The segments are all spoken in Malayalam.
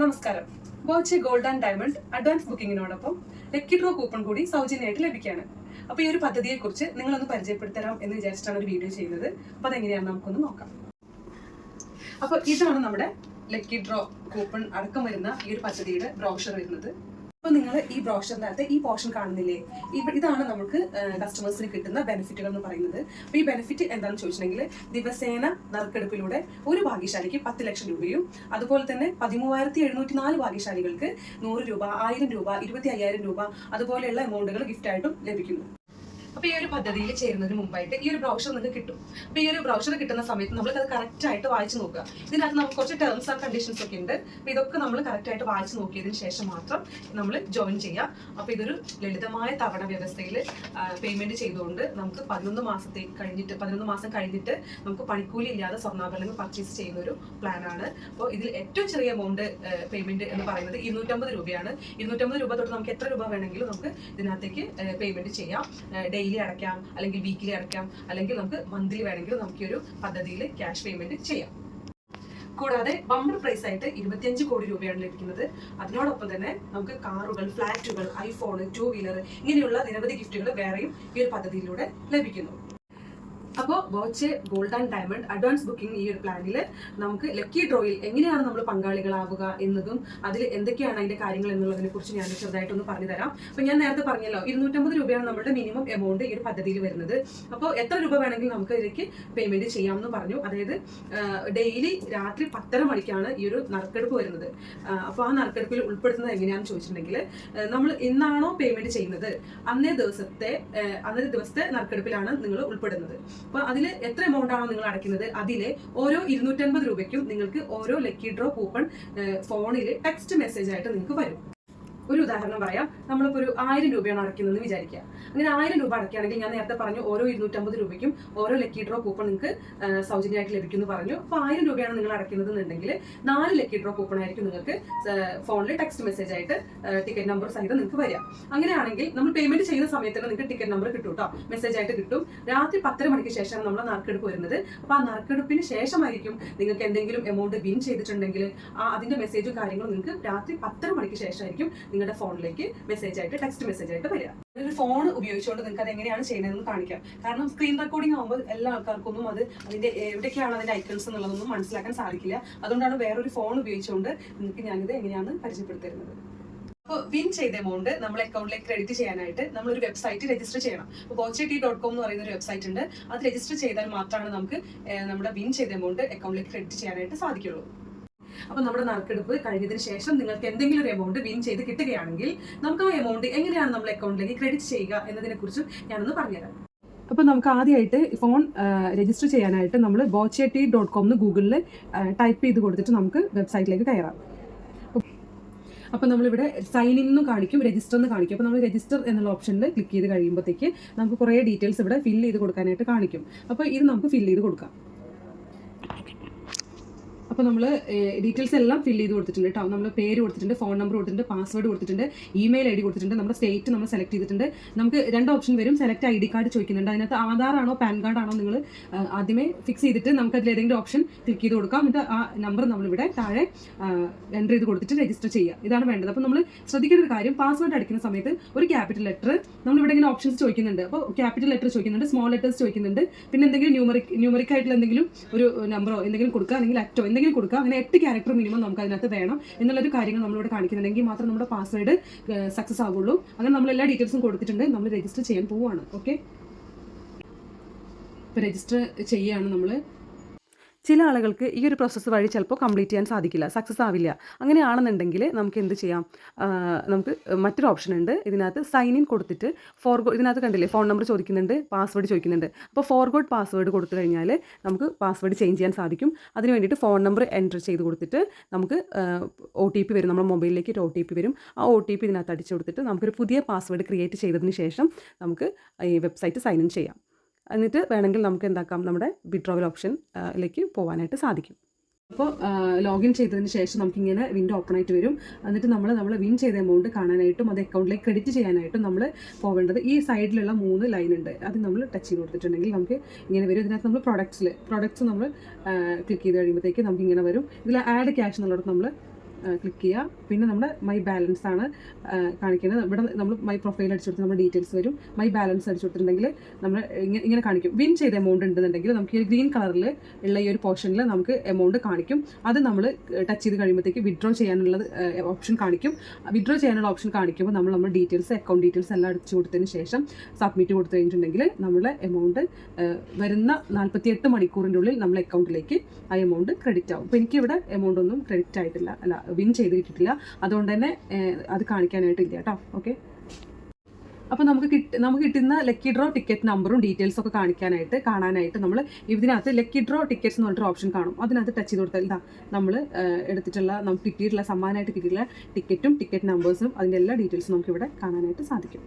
നമസ്കാരം. Boche gold and diamond advance ബുക്കിങ്ങിനോടൊപ്പം lucky draw coupon കൂടി സൗജന്യമായിട്ട് ലഭിക്കുകയാണ്. അപ്പോൾ ഈ ഒരു പദ്ധതിയെക്കുറിച്ച് നിങ്ങളൊന്ന് പരിചയപ്പെടുത്തരാം എന്ന് വിചാരിച്ചിട്ടാണ് ഒരു വീഡിയോ ചെയ്യുന്നത്. അപ്പോൾ അതെങ്ങനെയാണെന്ന് നമുക്കൊന്ന് നോക്കാം. അപ്പോൾ ഇതാണ് നമ്മുടെ ലക്കി ഡ്രോ കൂപ്പൺ അടക്കം വരുന്ന ഈ ഒരു പദ്ധതിയുടെ ബ്രോഷർ വരുന്നത്. അപ്പോൾ നിങ്ങൾ ഈ ബ്രോഷറിനകത്ത് ഈ പോർഷൻ കാണുന്നില്ലേ? ഇതാണ് നമുക്ക് കസ്റ്റമേഴ്സിന് കിട്ടുന്ന ബെനിഫിറ്റുകൾ എന്ന് പറയുന്നത്. അപ്പോൾ ഈ ബെനിഫിറ്റ് എന്താണെന്ന് ചോദിച്ചിട്ടുണ്ടെങ്കിൽ ദിവസേന നറുക്കെടുപ്പിലൂടെ ഒരു ഭാഗ്യശാലിക്ക് പത്ത് ലക്ഷം രൂപയും അതുപോലെ തന്നെ പതിമൂവായിരത്തി എഴുന്നൂറ്റി നാല് ഭാഗ്യശാലികൾക്ക് നൂറ് രൂപ ആയിരം രൂപ ഇരുപത്തി അയ്യായിരം രൂപ അതുപോലെയുള്ള എമൗണ്ടുകൾ ഗിഫ്റ്റായിട്ടും ലഭിക്കുന്നു. അപ്പോൾ ഈ ഒരു പദ്ധതിയിൽ ചേരുന്നതിന് മുമ്പായിട്ട് ഈ ഒരു ബ്രോഷർ നിങ്ങൾക്ക് കിട്ടും. അപ്പോൾ ഈ ഒരു ബ്രോഷർ കിട്ടുന്ന സമയത്ത് നമ്മൾ അത് കറക്റ്റ് ആയിട്ട് വായിച്ച് നോക്കുക. ഇതിനകത്ത് നമുക്ക് കുറച്ച് ടേംസ് ആൻഡ് കണ്ടീഷൻസ് ഒക്കെ ഉണ്ട്. അപ്പോൾ ഇതൊക്കെ നമ്മൾ കറക്റ്റ് ആയിട്ട് വായിച്ച് നോക്കിയതിന് ശേഷം മാത്രം നമ്മൾ ജോയിൻ ചെയ്യാം അപ്പോൾ ഇതൊരു ലളിതമായ തവണ വ്യവസ്ഥയിൽ പേയ്മെന്റ് ചെയ്തുകൊണ്ട് നമുക്ക് പതിനൊന്ന് മാസത്തെ കഴിഞ്ഞിട്ട് പതിനൊന്ന് മാസം കഴിഞ്ഞിട്ട് നമുക്ക് പണിക്കൂലി ഇല്ലാതെ സ്വർണാഭരണങ്ങൾ പർച്ചേസ് ചെയ്യുന്ന ഒരു പ്ലാനാണ് അപ്പോൾ ഇതിൽ ഏറ്റവും ചെറിയ എമൗണ്ട് പേയ്മെന്റ് എന്ന് പറയുന്നത് ഇരുന്നൂറ്റമ്പത് രൂപയാണ്. ഇരുന്നൂറ്റമ്പത് രൂപ തൊട്ട് നമുക്ക് എത്ര രൂപ വേണമെങ്കിലും നമുക്ക് ഇതിനകത്തേക്ക് പേയ്മെന്റ് ചെയ്യാം. ഡെയിലി അടയ്ക്കാം അല്ലെങ്കിൽ വീക്കിലി അടയ്ക്കാം അല്ലെങ്കിൽ നമുക്ക് മന്ത്ലി വേണമെങ്കിൽ നമുക്ക് ഈ ഒരു പദ്ധതിയിൽ ക്യാഷ് പേയ്മെന്റ് ചെയ്യാം. കൂടാതെ ബമ്പർ പ്രൈസ് ആയിട്ട് ഇരുപത്തിയഞ്ച് കോടി രൂപയാണ് ലഭിക്കുന്നത്. അതിനോടൊപ്പം തന്നെ നമുക്ക് കാറുകൾ ഫ്ലാറ്റുകൾ ഐഫോൺ ടൂ വീലർ ഇങ്ങനെയുള്ള നിരവധി ഗിഫ്റ്റുകൾ വേറെയും ഈ ഒരു പദ്ധതിയിലൂടെ ലഭിക്കുന്നു. അപ്പോൾ watch gold and diamond advance booking ഈ ഒരു പ്ലാനിൽ നമുക്ക് ലക്കി ഡ്രോയിൽ എങ്ങനെയാണ് നമ്മൾ പങ്കാളികളാവുക എന്നതും അതിൽ എന്തൊക്കെയാണ് അതിന്റെ കാര്യങ്ങൾ എന്നുള്ളതിനെ കുറിച്ച് ഞാൻ ചെറുതായിട്ടൊന്ന് പറഞ്ഞു തരാം. അപ്പോൾ ഞാൻ നേരത്തെ പറഞ്ഞല്ലോ ഇരുന്നൂറ്റമ്പത് രൂപയാണ് നമ്മുടെ മിനിമം എമൗണ്ട് ഈ ഒരു പദ്ധതിയിൽ വരുന്നത്. അപ്പോൾ എത്ര രൂപ വേണമെങ്കിൽ നമുക്ക് ഇതിലേക്ക് പേയ്മെന്റ് ചെയ്യാമെന്ന് പറഞ്ഞു. അതായത് ഡെയിലി രാത്രി പത്തര മണിക്കാണ് ഈ ഒരു നറുക്കെടുപ്പ് വരുന്നത്. അപ്പോൾ ആ നറുക്കെടുപ്പിൽ ഉൾപ്പെടുത്തുന്നത് എങ്ങനെയാണെന്ന് ചോദിച്ചിട്ടുണ്ടെങ്കിൽ നമ്മൾ ഇന്നാണോ പേയ്മെന്റ് ചെയ്യുന്നത്? അന്നേ ദിവസത്തെ അന്നേ ദിവസത്തെ നറുക്കെടുപ്പിലാണ് നിങ്ങൾ ഉൾപ്പെടുന്നത്. അപ്പോൾ അതിൽ എത്ര എമൗണ്ട് ആണോ നിങ്ങൾ അടയ്ക്കുന്നത്? അതിലെ ഓരോ ഇരുന്നൂറ്റൻപത് രൂപയ്ക്കും നിങ്ങൾക്ക് ഓരോ ലക്കി ഡ്രോ കൂപ്പൺ ഫോണിൽ ടെക്സ്റ്റ് മെസ്സേജ് ആയിട്ട് നിങ്ങൾക്ക് വരും. ഒരു ഉദാഹരണം പറയാം. നമ്മളിപ്പോൾ ഒരു ആയിരം രൂപയാണ് അടയ്ക്കുന്നതെന്ന് വിചാരിക്കുക. അങ്ങനെ ആയിരം രൂപ അടയ്ക്കുകയാണെങ്കിൽ ഞാൻ നേരത്തെ പറഞ്ഞു ഓരോ ഇരുന്നൂറ്റമ്പത് രൂപയ്ക്കും ഓരോ ലക്കി ഡ്രോ കൂപ്പൺ നിങ്ങൾക്ക് സൗജന്യമായിട്ട് ലഭിക്കുമെന്ന് പറഞ്ഞു. അപ്പോൾ ആയിരം രൂപയാണ് നിങ്ങൾ അടയ്ക്കുന്നത് എന്നുണ്ടെങ്കിൽ നാല് ലക്കി ഡ്രോ കൂപ്പൺ ആയിരിക്കും നിങ്ങൾക്ക് ഫോണിൽ ടെക്സ്റ്റ് മെസ്സേജ് ആയിട്ട് ടിക്കറ്റ് നമ്പർ സഹിതം നിങ്ങൾക്ക് വരിക. അങ്ങനെയാണെങ്കിൽ നമ്മൾ പേയ്മെന്റ് ചെയ്യുന്ന സമയത്ത് തന്നെ നിങ്ങൾക്ക് ടിക്കറ്റ് നമ്പർ കിട്ടും കേട്ടോ മെസ്സേജ് ആയിട്ട് കിട്ടും. രാത്രി പത്തര മണിക്ക് ശേഷമാണ് നമ്മൾ നറുക്കെടുപ്പ് വരുന്നത്. അപ്പോൾ ആ നറുക്കെടുപ്പിന് ശേഷമായിരിക്കും നിങ്ങൾക്ക് എന്തെങ്കിലും എമൗണ്ട് വിൻ ചെയ്തിട്ടുണ്ടെങ്കിൽ ആ അതിന്റെ മെസ്സേജും കാര്യങ്ങളും നിങ്ങൾക്ക് രാത്രി പത്തര മണിക്ക് ശേഷമായിരിക്കും നിങ്ങളുടെ ഫോണിലേക്ക് മെസ്സേജ് ആയിട്ട് ടെക്സ്റ്റ് മെസ്സേജ് ആയിട്ട് വരിക. ഒരു ഫോൺ ഉപയോഗിച്ചുകൊണ്ട് നിങ്ങൾക്ക് അത് എങ്ങനെയാണ് ചെയ്യുന്നതെന്ന് കാണിക്കാം. കാരണം സ്ക്രീൻ റെക്കോർഡിംഗ് ആകുമ്പോൾ എല്ലാ ആൾക്കാർക്കൊന്നും അത് അതിന്റെ എവിടെയൊക്കെയാണ് അതിന്റെ ഐക്കൺസ് എന്നുള്ളതൊന്നും മനസ്സിലാക്കാൻ സാധിക്കില്ല. അതുകൊണ്ടാണ് വേറൊരു ഫോൺ ഉപയോഗിച്ചുകൊണ്ട് നിങ്ങൾക്ക് ഞാനിത് എങ്ങനെയാണ് പരിചയപ്പെടുത്തരുന്നത് അപ്പോൾ വിൻ ചെയ്ത എമൗണ്ട് നമ്മൾ അക്കൗണ്ടിലേക്ക് ക്രെഡിറ്റ് ചെയ്യാനായിട്ട് നമ്മൾ ഒരു വെബ്സൈറ്റ് രജിസ്റ്റർ ചെയ്യണം. അപ്പോൾ ബോച്ചെ ടി ഡോട്ട് കോം എന്ന് പറയുന്ന ഒരു വെബ്സൈറ്റ് ഉണ്ട്. അത് രജിസ്റ്റർ ചെയ്താൽ മാത്രമാണ് നമുക്ക് നമ്മുടെ വിൻ ചെയ്ത എമൗണ്ട് അക്കൗണ്ടിലേക്ക് ക്രെഡിറ്റ് ചെയ്യാനായിട്ട് സാധിക്കുള്ളൂ. അപ്പോൾ നമ്മുടെ നറുക്കെടുപ്പ് കഴിഞ്ഞതിന് ശേഷം നിങ്ങൾക്ക് എന്തെങ്കിലും ഒരു എമൗണ്ട് വിൻ ചെയ്ത് കിട്ടുകയാണെങ്കിൽ നമുക്ക് ആ എമൗണ്ട് എങ്ങനെയാണ് നമ്മൾ അക്കൗണ്ടിലേക്ക് ക്രെഡിറ്റ് ചെയ്യുക എന്നതിനെ കുറിച്ചും ഞാനൊന്ന് പറഞ്ഞുതരാം. അപ്പോൾ നമുക്ക് ആദ്യമായിട്ട് ഫോൺ രജിസ്റ്റർ ചെയ്യാനായിട്ട് നമ്മൾ ബോച്ചെ ടി ഡോട്ട് കോം എന്ന് ഗൂഗിളിൽ ടൈപ്പ് ചെയ്ത് കൊടുത്തിട്ട് നമുക്ക് വെബ്സൈറ്റിലേക്ക് കയറാം. അപ്പോൾ നമ്മളിവിടെ സൈൻ ഇൻ എന്ന് കാണിക്കും രജിസ്റ്റർ എന്ന് കാണിക്കും. അപ്പോൾ നമ്മൾ രജിസ്റ്റർ എന്നുള്ള ഓപ്ഷനിൽ ക്ലിക്ക് ചെയ്ത് കഴിയുമ്പോഴത്തേക്ക് നമുക്ക് കുറേ ഡീറ്റെയിൽസ് ഇവിടെ ഫില്ല് ചെയ്ത് കൊടുക്കാനായിട്ട് കാണിക്കും. അപ്പോൾ ഇത് നമുക്ക് ഫില്ല് ചെയ്ത് കൊടുക്കാം. അപ്പോൾ നമ്മൾ ഡീറ്റെയിൽസ് എല്ലാം ഫില്ല് ചെയ്ത് കൊടുത്തിട്ടുണ്ട് കേട്ടോ നമ്മൾ പേര് കൊടുത്തിട്ടുണ്ട് ഫോൺ നമ്പർ കൊടുത്തിട്ടുണ്ട് പാസ്വേഡ് കൊടുത്തിട്ടുണ്ട് ഇമെയിൽ ഐ ഡി കൊടുത്തിട്ടുണ്ട് നമ്മുടെ സ്റ്റേറ്റ് നമ്മൾ സെലക്ട് ചെയ്തിട്ടുണ്ട്. നമുക്ക് രണ്ട് ഓപ്ഷൻ വരും സെലക്ട് ഐ ഡി കാർഡ് ചോദിക്കുന്നുണ്ട്. അതിനകത്ത് ആധാർ ആണോ പാൻ കാർഡ് ആണോ നിങ്ങൾ ആദ്യമേ ഫിക്സ് ചെയ്തിട്ട് നമുക്ക് അതിൽ ഏതെങ്കിലും ഓപ്ഷൻ ക്ലിക്ക് ചെയ്ത് കൊടുക്കാം. എന്നിട്ട് ആ നമ്പർ നമ്മളിവിടെ താഴെ എന്റർ ചെയ്ത് കൊടുത്തിട്ട് രജിസ്റ്റർ ചെയ്യുക ഇതാണ് വേണ്ടത്. അപ്പോൾ നമ്മൾ ശ്രദ്ധിക്കേണ്ട ഒരു കാര്യം പാസ്വേഡ് അടിക്കുന്ന സമയത്ത് ഒരു ക്യാപിറ്റൽ ലെറ്റർ നമ്മളിവിടെ ഇങ്ങനെ ഓപ്ഷൻസ് ചോദിക്കുന്നുണ്ട്. അപ്പോൾ ക്യാപിറ്റൽ ലെറ്റർ ചോദിക്കുന്നുണ്ട് സ്മോൾ ലെറ്റേഴ്സ് ചോദിക്കുന്നുണ്ട്. പിന്നെ എന്തെങ്കിലും ന്യൂമറിക് ന്യൂമറിക് ആയിട്ടുള്ള എന്തെങ്കിലും ഒരു നമ്പറോ എന്തെങ്കിലും കൊടുക്കുക അല്ലെങ്കിൽ അറ്റോ എന്തെങ്കിലും കൊടുക്കുക അങ്ങനെ എട്ട് ക്യാരക്ടർ മിനിമം നമുക്ക് അതിനകത്ത് വേണം എന്നുള്ളൊരു കാര്യങ്ങൾ നമ്മളിവിടെ കാണിക്കുന്നുണ്ടെങ്കിൽ മാത്രം നമ്മുടെ പാസ്വേഡ് സക്സസ് ആവുള്ളൂ. അങ്ങനെ നമ്മൾ എല്ലാ ഡീറ്റെയിൽസും കൊടുത്തിട്ടുണ്ട്. നമ്മൾ രജിസ്റ്റർ ചെയ്യാൻ പോവുകയാണ്. ഓക്കെ രജിസ്റ്റർ ചെയ്യുകയാണ് നമ്മൾ ചില ആളുകൾക്ക് ഈ ഒരു പ്രോസസ്സ് വഴി ചിലപ്പോൾ കംപ്ലീറ്റ് ചെയ്യാൻ സാധിക്കില്ല സക്സസ് ആവില്ല. അങ്ങനെയാണെന്നുണ്ടെങ്കിൽ നമുക്ക് എന്ത് ചെയ്യാം? നമുക്ക് മറ്റൊരു ഓപ്ഷൻ ഉണ്ട്. ഇതിനകത്ത് സൈൻ ഇൻ കൊടുത്തിട്ട് ഫോർഗോ ഇതിനകത്ത് കണ്ടില്ലേ ഫോൺ നമ്പർ ചോദിക്കുന്നുണ്ട് പാസ്വേഡ് ചോദിക്കുന്നുണ്ട്. അപ്പോൾ ഫോർഗോഡ് പാസ്വേഡ് കൊടുത്തു കഴിഞ്ഞാൽ നമുക്ക് പാസ്വേഡ് ചേഞ്ച് ചെയ്യാൻ സാധിക്കും. അതിന് വേണ്ടിയിട്ട് ഫോൺ നമ്പർ എന്റർ ചെയ്ത് കൊടുത്തിട്ട് നമുക്ക് ഒ ടി പി വരും. നമ്മുടെ മൊബൈലിലേക്ക് ഒരു ഒ ടി പി വരും. ആ ഒ ടി പി ഇതിനകത്ത് അടിച്ചു കൊടുത്തിട്ട് നമുക്കൊരു പുതിയ പാസ്വേഡ് ക്രിയേറ്റ് ചെയ്തതിന് ശേഷം നമുക്ക് ഈ വെബ്സൈറ്റ് സൈൻ ഇൻ ചെയ്യാം. എന്നിട്ട് വേണമെങ്കിൽ നമുക്ക് എന്താക്കാം? നമ്മുടെ വിഡ്രോവൽ ഓപ്ഷനിലേക്ക് പോകാനായിട്ട് സാധിക്കും. അപ്പോൾ ലോഗിൻ ചെയ്തതിന് ശേഷം നമുക്കിങ്ങനെ വിൻഡോ ഓപ്പൺ ആയിട്ട് വരും. എന്നിട്ട് നമ്മൾ നമ്മൾ വിൻ ചെയ്ത എമൗണ്ട് കാണാനായിട്ടും അത് അക്കൗണ്ടിലേക്ക് ക്രെഡിറ്റ് ചെയ്യാനായിട്ടും നമ്മൾ പോകേണ്ടത് ഈ സൈഡിലുള്ള മൂന്ന് ലൈൻ ഉണ്ട്. അത് നമ്മൾ ടച്ച് ചെയ്ത് കൊടുത്തിട്ടുണ്ടെങ്കിൽ നമുക്ക് ഇങ്ങനെ വരും. ഇതിനകത്ത് നമ്മൾ പ്രൊഡക്ട്സിൽ പ്രൊഡക്ട്സ് നമ്മൾ ക്ലിക്ക് ചെയ്ത് കഴിയുമ്പോഴത്തേക്ക് നമുക്ക് ഇങ്ങനെ വരും. ഇതിൽ ആഡ് ക്യാഷ് എന്നുള്ളത് നമ്മൾ ക്ലിക്ക് ചെയ്യുക. പിന്നെ നമ്മുടെ മൈ ബാലൻസ് ആണ് കാണിക്കുന്നത്. ഇവിടെ നമ്മൾ മൈ പ്രൊഫൈൽ അടിച്ചു കൊടുത്ത് നമ്മുടെ ഡീറ്റെയിൽസ് വരും. മൈ ബാലൻസ് അടിച്ചുകൊടുത്തിട്ടുണ്ടെങ്കിൽ നമ്മൾ ഇങ്ങനെ കാണിക്കും. വിൻ ചെയ്ത എമൗണ്ട് ഉണ്ടെന്നുണ്ടെങ്കിൽ നമുക്ക് ഈ ഗ്രീൻ കളറിൽ ഉള്ള ഈ ഒരു പോർഷനിൽ നമുക്ക് എമൗണ്ട് കാണിക്കും. അത് നമ്മൾ ടച്ച് ചെയ്ത് കഴിയുമ്പോഴത്തേക്ക് വിഡ്രോ ചെയ്യാനുള്ളത് ഓപ്ഷൻ കാണിക്കും. വിഡ്രോ ചെയ്യാനുള്ള ഓപ്ഷൻ കാണിക്കുമ്പോൾ നമ്മൾ നമ്മുടെ ഡീറ്റെയിൽസ് അക്കൗണ്ട് ഡീറ്റെയിൽസ് എല്ലാം അടിച്ചു കൊടുത്തതിന് ശേഷം സബ്മിറ്റ് കൊടുത്തു കഴിഞ്ഞിട്ടുണ്ടെങ്കിൽ നമ്മുടെ എമൗണ്ട് വരുന്ന നാൽപ്പത്തിയെട്ട് മണിക്കൂറിന്റെ ഉള്ളിൽ നമ്മുടെ അക്കൗണ്ടിലേക്ക് ആ എമൗണ്ട് ക്രെഡിറ്റ് ആവും. അപ്പോൾ എനിക്കിവിടെ എമൗണ്ട് ഒന്നും ക്രെഡിറ്റ് ആയിട്ടില്ല. അല്ല വിൻ ചെയ്ത് കിട്ടിയിട്ടില്ല അതുകൊണ്ട് തന്നെ അത് കാണിക്കാനായിട്ടില്ല കേട്ടോ. ഓക്കെ അപ്പോൾ നമുക്ക് കിട്ടി നമുക്ക് കിട്ടുന്ന ലക്കി ഡ്രോ ടിക്കറ്റ് നമ്പറും ഡീറ്റെയിൽസും ഒക്കെ കാണിക്കാനായിട്ട് കാണാനായിട്ട് നമ്മൾ ഇതിനകത്ത് ലക്കി ഡ്രോ ടിക്കറ്റ്സ് എന്ന് പറഞ്ഞിട്ട് ഓപ്ഷൻ കാണും. അതിനകത്ത് ടച്ച് ചെയ്ത് കൊടുത്താൽ ഇതാ നമ്മൾ എടുത്തിട്ടുള്ള നമുക്ക് കിട്ടിയിട്ടുള്ള സമ്മാനമായിട്ട് കിട്ടിയിട്ടുള്ള ടിക്കറ്റും ടിക്കറ്റ് നമ്പേഴ്സും അതിന്റെ എല്ലാ ഡീറ്റെയിൽസും നമുക്ക് ഇവിടെ കാണാനായിട്ട് സാധിക്കും.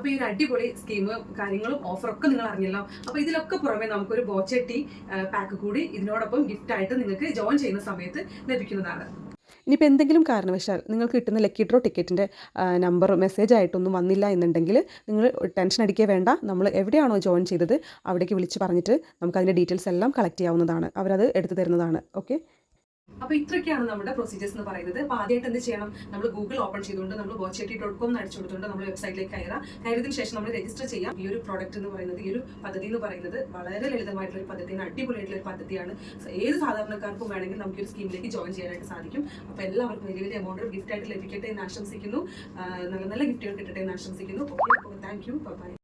അപ്പോൾ ഈ ഒരു അടിപൊളി സ്കീമും കാര്യങ്ങളും ഓഫറൊക്കെ നിങ്ങൾ അറിഞ്ഞല്ലോ. അപ്പോൾ ഇതിലൊക്കെ പുറമെ നമുക്കൊരു ബോച്ചട്ടി പാക്ക് കൂടി ഇതിനോടൊപ്പം ഗിഫ്റ്റ് ആയിട്ട് നിങ്ങൾക്ക് ജോയിൻ ചെയ്യുന്ന സമയത്ത് ലഭിക്കുന്നതാണ്. ഇനിയിപ്പോൾ എന്തെങ്കിലും കാരണവശാൽ നിങ്ങൾക്ക് കിട്ടുന്ന ലക്കി ഡ്രോ ടിക്കറ്റിന്റെ നമ്പർ മെസ്സേജ് ആയിട്ടൊന്നും വന്നില്ല എന്നുണ്ടെങ്കിൽ നിങ്ങൾ ടെൻഷൻ അടിക്കുക വേണ്ട. നമ്മൾ എവിടെയാണോ ജോയിൻ ചെയ്തത് അവിടേക്ക് വിളിച്ച് പറഞ്ഞിട്ട് നമുക്ക് അതിന്റെ ഡീറ്റെയിൽസ് എല്ലാം കളക്ട് ചെയ്യാവുന്നതാണ്. അവരത് എടുത്തു തരുന്നതാണ്. ഓക്കെ അപ്പോൾ ഇത്രയൊക്കെയാണ് നമ്മുടെ പ്രൊസീജിയേഴ്സ് എന്ന് പറയുന്നത്. അപ്പോൾ ആദ്യമായിട്ട് എന്ത് ചെയ്യണം? നമ്മൾ ഗൂഗിൾ ഓപ്പൺ ചെയ്തുകൊണ്ട് നമ്മൾ ബോച്ചേട്ടി ഡോട്ട് കോം അടിച്ചു കൊടുത്തുകൊണ്ട് നമ്മൾ വെബ്സൈറ്റിലേക്ക് കയറാം. കയറിയതിനു ശേഷം നമ്മൾ രജിസ്റ്റർ ചെയ്യാം. ഈ ഒരു പ്രോഡക്റ്റ് എന്ന് പറയുന്നത് ഈ ഒരു പദ്ധതി എന്ന് പറയുന്നത് വളരെ ലളിതമായിട്ടുള്ള ഒരു പദ്ധതിയാണ് അടിപൊളിയായിട്ടുള്ള ഒരു പദ്ധതിയാണ് ഏത് സാധാരണക്കാർക്കും വേണമെങ്കിൽ നമുക്ക് ഒരു സ്കീമിലേക്ക് ജോയിൻ ചെയ്യാനായിട്ട് സാധിക്കും. അപ്പോൾ എല്ലാവർക്കും വലിയ വലിയ എമൗണ്ട് ഗിഫ്റ്റ് ആയിട്ട് ലഭിക്കട്ടെ എന്ന് ആശംസിക്കുന്നു. നല്ല നല്ല ഗിഫ്റ്റുകൾ കിട്ടട്ടെ എന്ന് ആശംസിക്കുന്നു. Okay thank you by